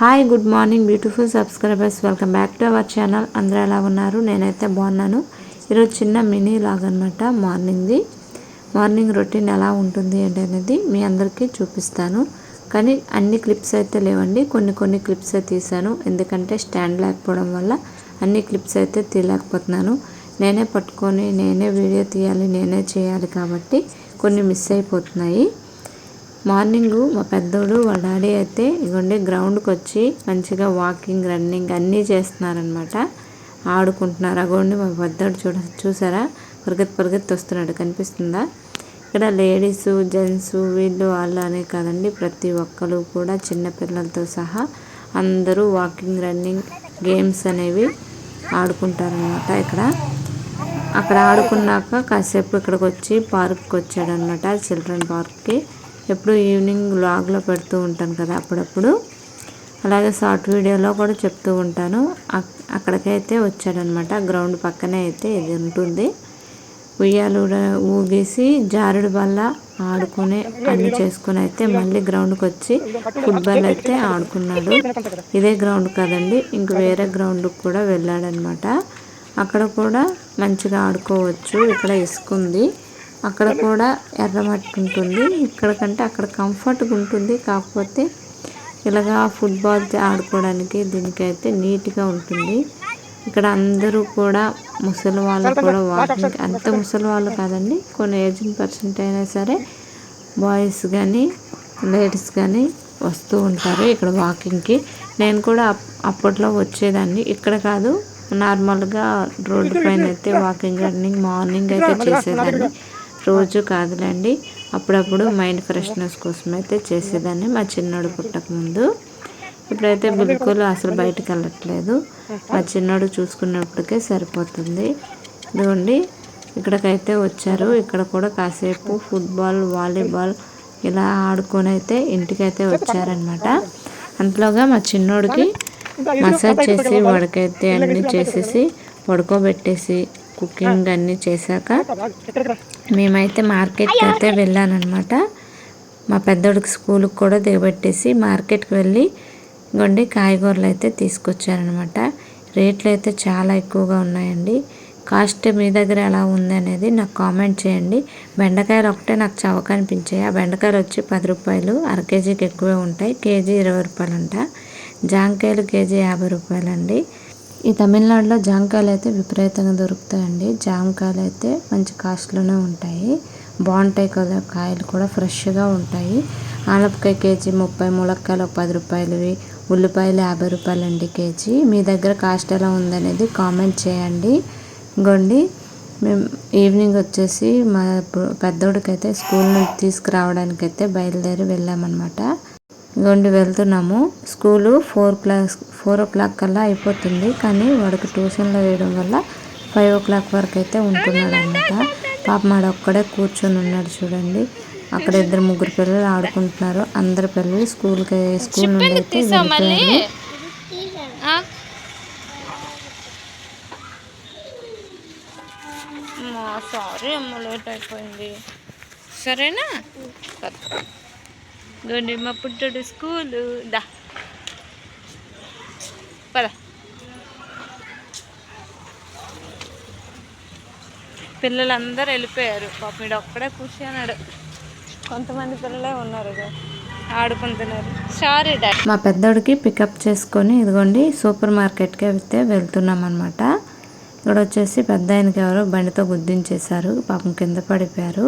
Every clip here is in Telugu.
Hi good morning beautiful subscribers welcome back to our channel అందరూ ఎలా ఉన్నారు? నేనైతే బాగున్నాను. ఈరోజు చిన్న మినీ లాగ్ అనమాట మార్నింగ్ది. మార్నింగ్ రొటీన్ ఎలా ఉంటుంది ఏంటి అనేది మీ అందరికీ చూపిస్తాను. కానీ అన్ని క్లిప్స్ అయితే లేవండి. కొన్ని కొన్ని క్లిప్స్ అయితే ఎందుకంటే స్టాండ్ లేకపోవడం వల్ల అన్ని క్లిప్స్ అయితే తీయలేకపోతున్నాను. నేనే పట్టుకొని నేనే వీడియో తీయాలి నేనే చేయాలి కాబట్టి కొన్ని మిస్ అయిపోతున్నాయి. మార్నింగ్ మా పెద్దోడు వాళ్ళ డాడీ అయితే ఇగోండి గ్రౌండ్కి వచ్చి మంచిగా వాకింగ్ రన్నింగ్ అన్నీ చేస్తున్నారనమాట ఆడుకుంటున్నారు. అగోండి మా పెద్దోడు చూడ చూసారా? పరిగెత్తి పరిగెత్తి వస్తున్నాడు. కనిపిస్తుందా? ఇక్కడ లేడీస్ జెంట్స్ వీళ్ళు వాళ్ళు అనే కాదండి. ప్రతి ఒక్కరు కూడా చిన్నపిల్లలతో సహా అందరూ వాకింగ్ రన్నింగ్ గేమ్స్ అనేవి ఆడుకుంటారనమాట ఇక్కడ. అక్కడ ఆడుకున్నాక కాసేపు ఇక్కడికి వచ్చి పార్క్కి వచ్చాడనమాట చిల్డ్రన్ పార్క్కి. ఎప్పుడు ఈవినింగ్ బ్లాగ్లో పెడుతూ ఉంటాను కదా అప్పుడప్పుడు. అలాగే షార్ట్ వీడియోలో కూడా చెప్తూ ఉంటాను. అక్కడికైతే వచ్చాడనమాట. గ్రౌండ్ పక్కనే అయితే ఇది ఉంటుంది. ఉయ్యాలు కూడా ఊగేసి జారుడు బల్ల ఆడుకునే అన్ని చేసుకుని అయితే మళ్ళీ గ్రౌండ్కి వచ్చి ఫుట్బాల్ అయితే ఆడుకున్నాడు. ఇదే గ్రౌండ్ కదండి. ఇంక వేరే గ్రౌండ్కి కూడా వెళ్ళాడనమాట. అక్కడ కూడా మంచిగా ఆడుకోవచ్చు. ఇక్కడ ఇసుకుంది. అక్కడ కూడా ఎర్రమట్టి ఉంటుంది. ఇక్కడ కంటే అక్కడ కంఫర్ట్గా ఉంటుంది. కాకపోతే ఇలాగా ఫుట్బాల్ ఆడుకోవడానికి దీనికైతే నీట్గా ఉంటుంది. ఇక్కడ అందరూ కూడా ముసలి వాళ్ళు కూడా వాకింగ్ అంత ముసలి వాళ్ళు కాదండి. కొన్ని ఏజ్డ్ పర్సెంట్ అయినా సరే బాయ్స్ కానీ లేడీస్ కానీ వస్తూ ఉంటారు ఇక్కడ వాకింగ్కి నేను కూడా అప్- అప్పట్లో వచ్చేదాన్ని. ఇక్కడ కాదు నార్మల్గా రోడ్డు పైన అయితే వాకింగ్ రన్నింగ్ మార్నింగ్ అయితే చేసేదాన్ని. రోజు కాదులేండి. అప్పుడప్పుడు మైండ్ ఫ్రెష్నెస్ కోసం అయితే చేసేదాన్ని మా చిన్నోడు పుట్టకముందు ఇప్పుడైతే బిల్కుల్ అసలు బయటకు వెళ్ళట్లేదు. మా చిన్నోడు చూసుకున్నప్పటికే సరిపోతుంది. ఇదిగోండి ఇక్కడికైతే వచ్చారు. ఇక్కడ కూడా కాసేపు ఫుట్బాల్ వాలీబాల్ ఇలా ఆడుకొని అయితే ఇంటికైతే వచ్చారనమాట. అంతలోగా మా చిన్నోడికి మసాజ్ చేసి వాడికైతే అన్నీ చేసేసి పడుకోబెట్టేసి కుకింగ్ అన్నీ చేశాక మేమైతే మార్కెట్కి అయితే వెళ్ళానమాట మా పెద్దోడికి స్కూల్కి కూడా దిగబెట్టేసి మార్కెట్కి వెళ్ళి గొండి కాయగూరలు అయితే తీసుకొచ్చారనమాట రేట్లు అయితే చాలా ఎక్కువగా ఉన్నాయండి. కాస్ట్ మీ దగ్గర ఎలా ఉంది అనేది నాకు కామెంట్ చేయండి. బెండకాయలు ఒకటే నాకు చవక అనిపించాయి. ఆ బెండకాయలు వచ్చి పది రూపాయలు అర కేజీకి ఎక్కువే ఉంటాయి. కేజీ ఇరవై రూపాయలు అంట జాంకాయలు కేజీ యాభై రూపాయలండి. ఈ తమిళనాడులో జామకాయలు అయితే విపరీతంగా దొరుకుతాయండి. జామకాయలు అయితే మంచి కాస్ట్లోనే ఉంటాయి. బాగుంటాయి కదా కాయలు కూడా ఫ్రెష్గా ఉంటాయి. ఆనపకాయ కేజీ ముప్పై ములక్కాయలు పది రూపాయలవి ఉల్లిపాయలు యాభై రూపాయలు అండి కేజీ. మీ దగ్గర కాస్ట్ ఎలా ఉందనేది కామెంట్ చేయండి. ఇంకోండి మేము ఈవినింగ్ వచ్చేసి మా పెద్దోడికైతే స్కూల్ నుంచి తీసుకురావడానికి అయితే బయలుదేరి వెళ్ళామన్నమాట. ఇదిగోండి వెళ్తున్నాము. School four class four o'clock కల్లా అయిపోతుంది. కానీ వాడికి ట్యూషన్లో వేయడం వల్ల ఫైవ్ ఓ క్లాక్ వరకు అయితే ఉంటున్నాడు అనమాట పాప మాడ ఒక్కడే కూర్చొని ఉన్నాడు చూడండి. అక్కడ ఇద్దరు ముగ్గురు పిల్లలు ఆడుకుంటున్నారు. అందరు పిల్లలు స్కూల్కి స్కూల్ నుండి అయితే వెళ్ళిపోయారు. సారీ అమ్మ లేట్ అయిపోయింది. సరేనా? గండి మా పుట్టడు స్కూలు. దా. పద. పిల్లలందరూ వెళ్ళిపోయారు. పాప వీడు ఒక్కడే కూర్చున్నాడు. కొంతమంది పిల్లలే ఉన్నారు ఆడుకుంటున్నారు సారీ డాడీ మా పెద్దోడికి పికప్ చేసుకొని ఇదిగోండి సూపర్ మార్కెట్కి అయితే వెళ్తున్నాం అనమాట ఇక్కడ వచ్చేసి పెద్ద ఆయనకి ఎవరో బండితో గుద్దించేశారు. పాపం కింద పడిపోయారు.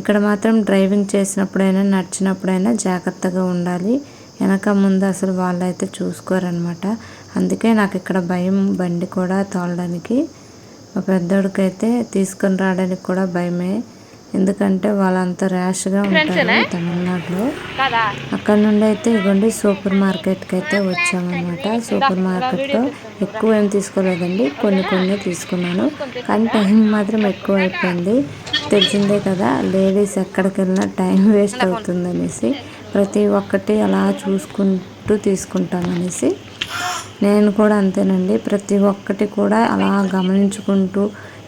ఇక్కడ మాత్రం డ్రైవింగ్ చేసినప్పుడైనా నడిచినప్పుడైనా జాగ్రత్తగా ఉండాలి. వెనక ముందు అసలు వాళ్ళు అయితే చూసుకోరనమాట అందుకే నాకు ఇక్కడ భయం బండి కూడా తోలడానికి. మా పెద్దోడికైతే తీసుకొని రావడానికి కూడా భయమే. ఎందుకంటే వాళ్ళంతా ర్యాష్గా ఉంటారు తమిళనాడులో. అక్కడ నుండి అయితే ఇవ్వండి సూపర్ మార్కెట్కి అయితే వచ్చామన్నమాట సూపర్ మార్కెట్లో ఎక్కువ ఏం తీసుకోలేదండి. కొన్ని కొన్ని తీసుకున్నాను. కానీ టైం మాత్రం ఎక్కువ అయిపోయింది. తెలిసిందే కదా లేడీస్ ఎక్కడికి వెళ్ళినా టైం వేస్ట్ అవుతుందనేసి ప్రతి ఒక్కటి అలా చూసుకుంటూ తీసుకుంటామనేసి నేను కూడా అంతేనండి. ప్రతి ఒక్కటి కూడా అలా గమనించుకుంటూ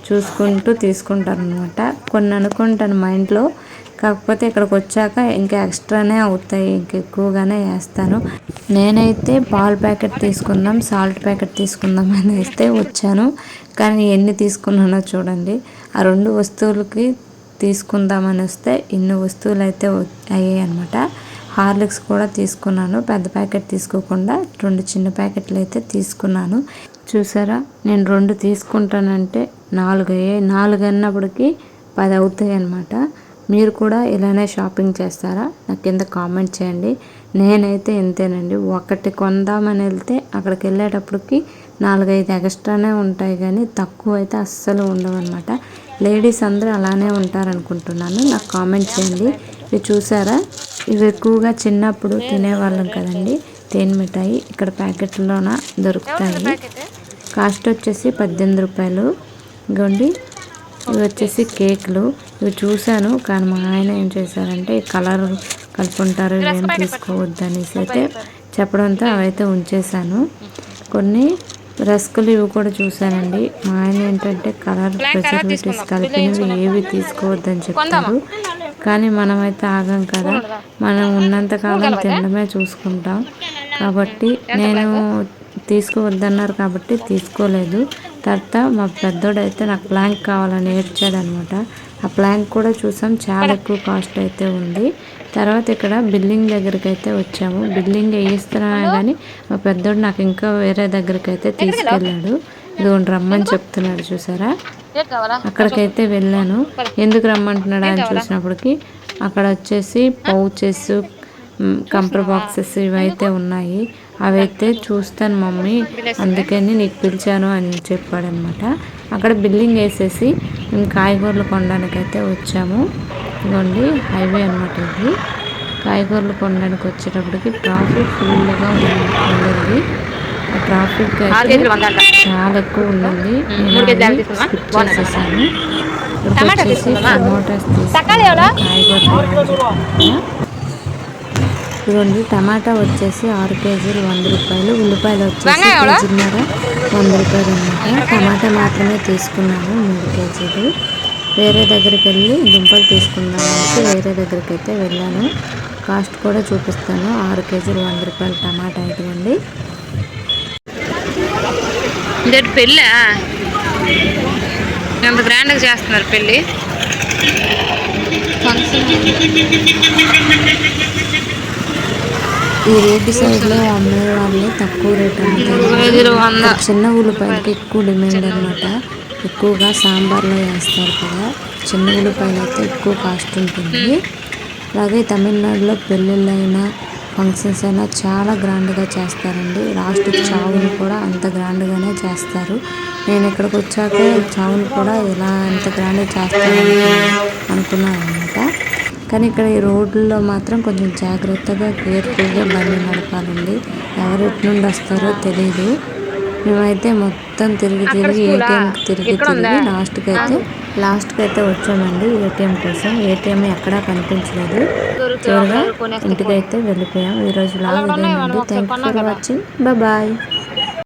చూసుకుంటూ తీసుకుంటాను అనమాట కొన్ని అనుకుంటాను మైండ్లో కాకపోతే ఇక్కడికి వచ్చాక ఇంకా ఎక్స్ట్రానే అవుతాయి ఇంక ఎక్కువగానే వేస్తాను. నేనైతే పాల ప్యాకెట్ తీసుకుందాం సాల్ట్ ప్యాకెట్ తీసుకుందాం అని అయితే వచ్చాను. కానీ ఎన్ని తీసుకున్నానో చూడండి. ఆ రెండు వస్తువులకి తీసుకుందామని వస్తే ఇన్ని వస్తువులు అయితే అయ్యాయి అనమాట హార్లిక్స్ కూడా తీసుకున్నాను. పెద్ద ప్యాకెట్ తీసుకోకుండా రెండు చిన్న ప్యాకెట్లు అయితే తీసుకున్నాను. చూసారా? నేను రెండు తీసుకుంటానంటే నాలుగు అయ్యాయి. నాలుగు అన్నప్పటికీ పది అవుతాయి అన్నమాట. మీరు కూడా ఇలానే షాపింగ్ చేస్తారా? నాకు కింద కామెంట్ చేయండి. నేనైతే ఇంతేనండి. ఒకటి కొందామని వెళ్తే అక్కడికి వెళ్ళేటప్పటికి నాలుగైదు ఎక్స్ట్రానే ఉంటాయి కానీ తక్కువ అయితే అస్సలు ఉండవు అనమాట లేడీస్ అందరూ అలానే ఉంటారనుకుంటున్నాను. నాకు కామెంట్ చేయండి. ఇవి చూసారా? ఇవి ఎక్కువగా చిన్నప్పుడు తినేవాళ్ళం కదండి. తేనె మిఠాయి ఇక్కడ ప్యాకెట్లోన దొరుకుతాయి. కాస్ట్ వచ్చేసి పద్దెనిమిది రూపాయలు. ఇగోండి. ఇవి వచ్చేసి కేకులు. ఇవి చూశాను కానీ మా ఆయన ఏం చేశారంటే కలర్ కలుపుకుంటారు ఇవేం తీసుకోవద్దు అనేసి అయితే చెప్పడంతో అవైతే ఉంచేశాను. కొన్ని రస్కులు ఇవి కూడా చూశానండి. మా ఆయన ఏంటంటే కలర్ ప్రిజర్వేటివ్స్ కలిపినవి ఏవి తీసుకోవద్దని చెప్తారు. కానీ మనమైతే ఆగం కదా. మనం ఉన్నంతకాలం తినడమే చూసుకుంటాం. కాబట్టి నేను తీసుకోవద్దన్నారు కాబట్టి తీసుకోలేదు. తర్వాత మా పెద్దోడైతే నాకు ప్లాంక్ కావాలని ఏడ్చాడు అనమాట ఆ ప్లాంక్ కూడా చూసాం చాలా ఎక్కువ కాస్ట్ అయితే ఉంది. తర్వాత ఇక్కడ బిల్లింగ్ దగ్గరికి అయితే వచ్చాము బిల్లింగ్ వేయిస్తున్నా కానీ మా పెద్దోడు నాకు ఇంకా వేరే దగ్గరికి అయితే తీసుకెళ్ళాడు. ఇదిగోండి రమ్మని చెప్తున్నాడు చూసారా? అక్కడికైతే వెళ్ళాను. ఎందుకు రమ్మంటున్నాడా అని చూసినప్పటికి అక్కడ వచ్చేసి పౌచెస్ కంపర్ బాక్సెస్ ఇవైతే ఉన్నాయి. అవైతే చూస్తాను మమ్మీ. అందుకని నీకు పిలిచాను అని చెప్పాడనమాట. అక్కడ బిల్లింగ్ వేసేసి మేము కాయగూరలు కొనడానికి అయితే వచ్చాము. ఇదిగోండి హైవే అనమాట ఇది. కాయగూరలు కొనడానికి వచ్చేటప్పటికి ట్రాఫిక్ ఫుల్గా ఉండింది ట్రాఫిక్ అయితే చాలా ఎక్కువ స్కిప్ చేసేసాను. టమోటాస్ తీసుకున్నాను కాయగూరలు ఇదిగోండి టమాటా వచ్చేసి ఆరు కేజీలు వంద రూపాయలు ఉల్లిపాయలు వచ్చేసి కేజీన్నర వంద రూపాయలు అనమాట టమాటా మాత్రమే తీసుకున్నాను మూడు కేజీలు. వేరే దగ్గరికి వెళ్ళి దుంపలు తీసుకుందాం అనేసి వేరే దగ్గరికి అయితే వెళ్ళాను. కాస్ట్ కూడా చూపిస్తాను. ఆరు కేజీలు వంద రూపాయలు టమాటా ఇదిగోండి. పెళ్ళా? ఎంత గ్రాండ్గా చేస్తున్నారు పెళ్ళి? ఈ రోడ్డు సైడ్లో అమ్మే వాళ్ళే తక్కువ రేట్ అమ్ముతారు చిన్న ఉల్లిపాయలకి ఎక్కువ డిమాండ్ అనమాట ఎక్కువగా సాంబార్లో వేస్తారు కదా చిన్న ఉల్లిపాయలు అయితే ఎక్కువ కాస్ట్ ఉంటుంది. అలాగే తమిళనాడులో పెళ్ళిళ్ళైనా ఫంక్షన్స్ అయినా చాలా గ్రాండ్గా చేస్తారండి. లాస్ట్ చావులు కూడా అంత గ్రాండ్గానే చేస్తారు. నేను ఇక్కడికి వచ్చాక చావులు కూడా ఇలా అంత గ్రాండ్గా చేస్తారు అనుకున్నాను అనమాట కానీ ఇక్కడ ఈ రోడ్లలో మాత్రం కొంచెం జాగ్రత్తగా కేర్ఫుల్గా బండి నడపాలండి. ఎవరు నుండి వస్తారో తెలియదు మేమైతే మొత్తం తిరిగి తిరిగి ఏటీఎం తిరిగి తిరిగి లాస్ట్కి అయితే లాస్ట్కి అయితే వచ్చామండి ఏటీఎం కోసం. ఏటీఎం ఎక్కడా కనిపించలేదు. చివరిగా ఇంటికైతే వెళ్ళిపోయాం. ఈరోజు లాగా thank you for watching bye